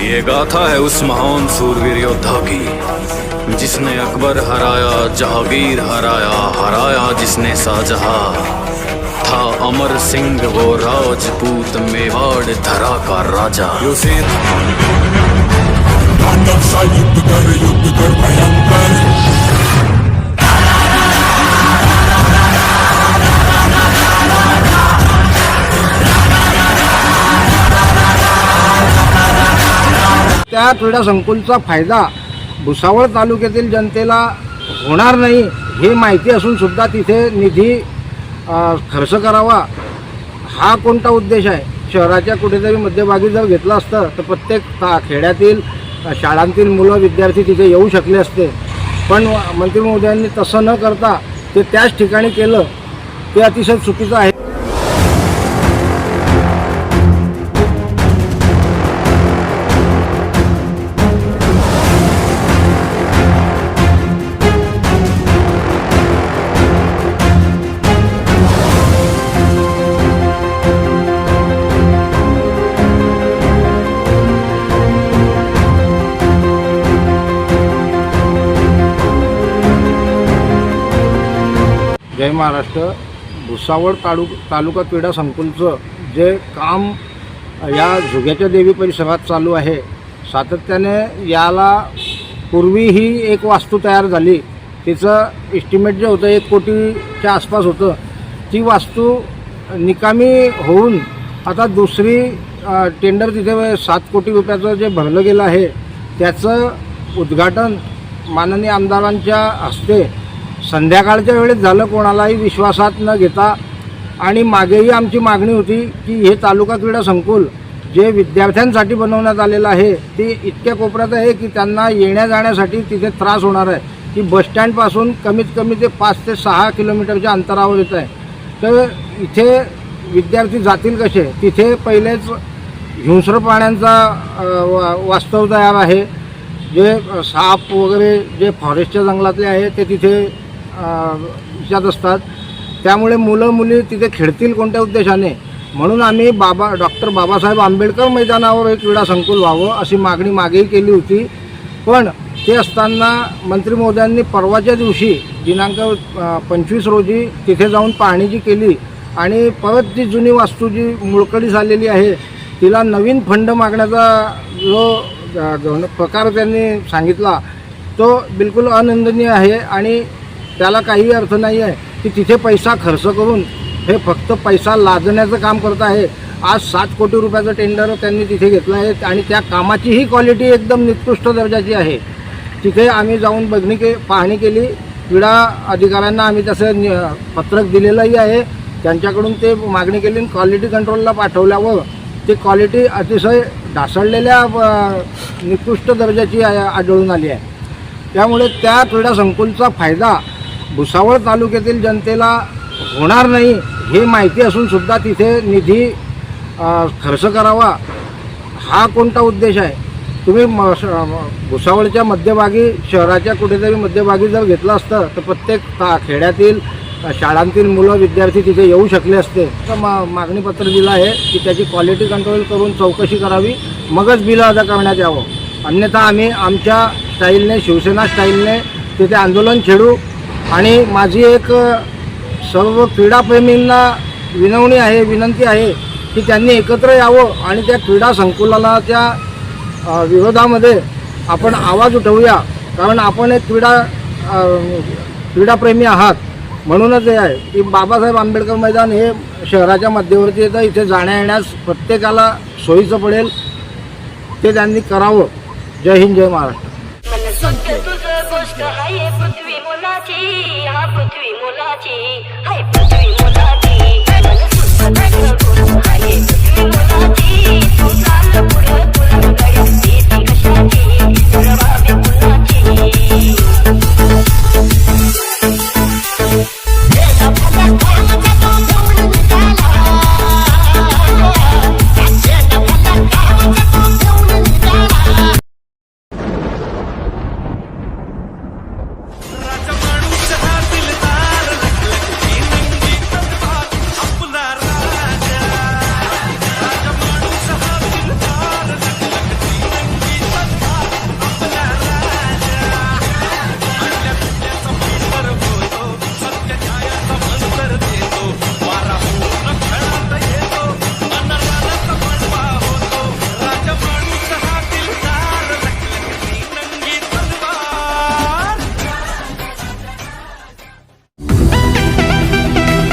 ये गाथा है उस महान सूरवीर योद्धा की, जिसने अकबर हराया, जहांगीर हराया हराया जिसने शाहजहां। था अमर सिंह, वो राजपूत, मेवाड़ धरा का राजा। युद्ध कर युद्ध कर, भयंकर। त्या क्रीडा संकुलचा फायदा भुसावळ तालुक्यातील जनतेला होणार नाही हे माहिती असून सुद्धा तिथे निधी खर्च करावा हा कोणता उद्देश आहे? शहराच्या कुठेतरी मध्यभागी जर घेतलं असतं तर प्रत्येक ता खेड्यातील शाळांतील मुलं विद्यार्थी तिथे येऊ शकले असते. पण मंत्री महोदयांनी तसं न करता ते त्याच ठिकाणी केलं ते अतिशय चुकीचं आहे. जय महाराष्ट्र भुसावळ तालुक तालुका क्रीडा संकुलचं जे काम या झुग्याच्या देवी परिसरात चालू आहे सातत्याने याला पूर्वी ही एक वास्तू तयार झाली. तिचं इस्टिमेट जे होतं एक कोटीच्या आसपास होतं. ती वास्तू निकामी होऊन आता दुसरी टेंडर तिथे सात कोटी रुपयाचं जे भरलं गेलं आहे त्याचं उद्घाटन माननीय आमदारांच्या हस्ते संध्याकाळच्या वेळेस झालं कोणालाही विश्वासात न घेता. आणि मागेही आमची मागणी होती की हे तालुका क्रीडा संकुल जे विद्यार्थ्यांसाठी बनवण्यात आलेलं आहे ते इतक्या कोपऱ्यात आहे की त्यांना येण्या जाण्यासाठी तिथे त्रास होणार आहे. की बसस्टँडपासून कमीत कमी ते पाच ते सहा किलोमीटरच्या अंतरावर येत आहे. तर इथे विद्यार्थी जातील कसे? तिथे पहिलेच हिंस्र प्राण्यांचा वा- वास्तव तयार आहे. जे साप वगैरे जे फॉरेस्टच्या जंगलातले आहे ते तिथे याच्यात असतात. त्यामुळे मुलं मुली तिथे खेळतील कोणत्या उद्देशाने? म्हणून आम्ही बाबा डॉक्टर बाबासाहेब आंबेडकर मैदानावर एक क्रीडा संकुल व्हावं अशी मागणी मागेही केली होती. पण ते असताना मंत्री महोदयांनी परवाच्या दिवशी दिनांक पंचवीस रोजी तिथे जाऊन पाहणी जी केली आणि परत जी जुनी वास्तू जी मुळकडी झालेली आहे तिला नवीन फंड मागण्याचा जो प्रकार त्यांनी सांगितला तो बिलकुल अनिंदनीय आहे आणि त्याला काही अर्थ नाही आहे की तिथे पैसा खर्च करून हे फक्त पैसा लादण्याचं काम करत आहे. आज सात कोटी रुपयाचं टेंडर त्यांनी तिथे घेतलं आहे आणि त्या कामाचीही क्वालिटी एकदम निकृष्ट दर्जाची आहे. तिथे आम्ही जाऊन बघणी के पाहणी केली. क्रीडा अधिकाऱ्यांना आम्ही तसं पत्रक दिलेलंही आहे. त्यांच्याकडून ते मागणी केली क्वालिटी कंट्रोलला पाठवल्यावर ती क्वालिटी अतिशय ढासळलेल्या निकृष्ट दर्जाची आढळून आली आहे. त्यामुळे त्या क्रीडा संकुलचा फायदा भुसावळ तालुक्यातील जनतेला होणार नाही हे माहिती असून सुद्धा तिथे निधी खर्च करावा हा कोणता उद्देश आहे? तुम्ही म- श- भुसावळच्या मध्यभागी शहराच्या कुठेतरी मध्यभागी जर घेतलं असतं तर प्रत्येक खेड्यातील शाळांतील मुलं विद्यार्थी तिथे येऊ शकले असते. तर मा मागणीपत्र दिलं आहे की त्याची क्वालिटी कंट्रोल करून चौकशी करावी मगच बिलं अदा करण्यात यावं. अन्यथा आम्ही आमच्या स्टाईलने शिवसेना स्टाईलने तिथे आंदोलन छेडू आणि माझी एक सर्व क्रीडाप्रेमींना विनवणी आहे विनंती आहे की त्यांनी एकत्र यावं आणि त्या क्रीडा संकुलाला त्या विरोधामध्ये आपण आवाज उठवूया. कारण आपण एक क्रीडा क्रीडाप्रेमी आहात. म्हणूनच हे आहे की बाबासाहेब आंबेडकर मैदान हे शहराच्या मध्यवर्ती येतं इथे जाण्या येण्यास प्रत्येकाला सोयीचं पडेल. ते त्यांनी करावं. जय हिंद जय महाराष्ट्र. हा पृथ्वी मुलाची हाय पृथ्वी मुलाची मन सुद्ध तुझ गोष्ट हाय पृथ्वी मुलाची